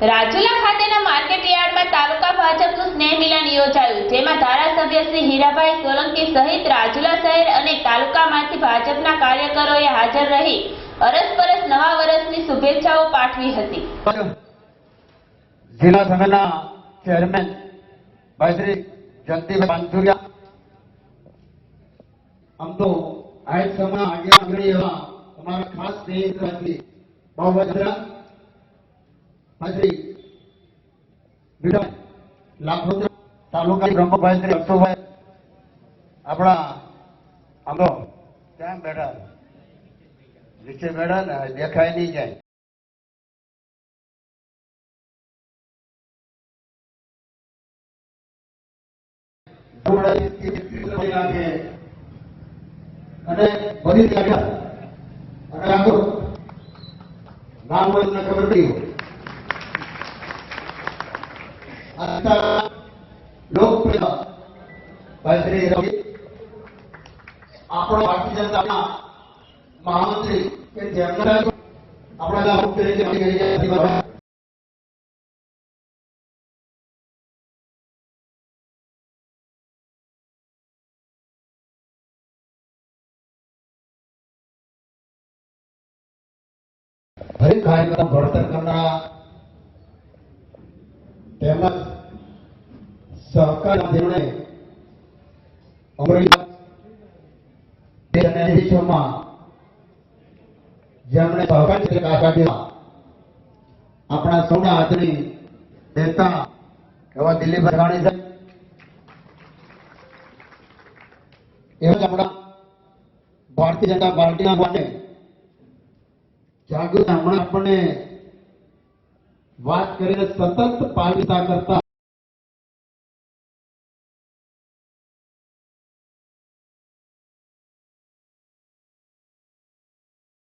રાજુલા ખાતેના માર્કેટ યાર્ડમાં તાલુકા ભાજપનું સ્નેહ મિલન યોજાયું, જેમાં ધારાસભ્ય શ્રી હીરાભાઈ સોલંકી સહિત રાજુલા શહેર અને તાલુકામાંથી ભાજપના કાર્યકરોએ હાજર રહી અરસપરસ નવા વર્ષની શુભેચ્છાઓ પાઠવી હતી. જિલ્લા સંઘના ચેરમેન ભાઈ શ્રી જયંતિભાઈ બાંધુરિયા, આમ તો આહિર સમાજના આગળ એવા અમારા ખાસ સ્નેહિત બાબુભાઈ અક્ષોભાઈ આપણા આમ તો ક્યાં બેઠા નીચે દેખાય નહીં જાય અને બધી જગ્યા, અને આખું નામ ખબર નહીં આ લોકપ્રિય ભાઈ રવિ આપણો ભારતીય જનતાના મહામંત્રી કે જેમના આપણા મુખ્ય રીતે મળી ગઈ છે હરેક કાર્યક્રમ ઘડતર કરનારા તેમજ સહકાર જેમણે અમરેલી જેમણે સહકાર ક્ષેત્રે આપણા સૌના હાથની નેતા એવા દિલ્હી રાણી સાહેબ, એવા આપણા ભારતીય જનતા પાર્ટીના માટે જાગૃત હમણાં આપણને વાત કરીને સતત પાલિતા કરતા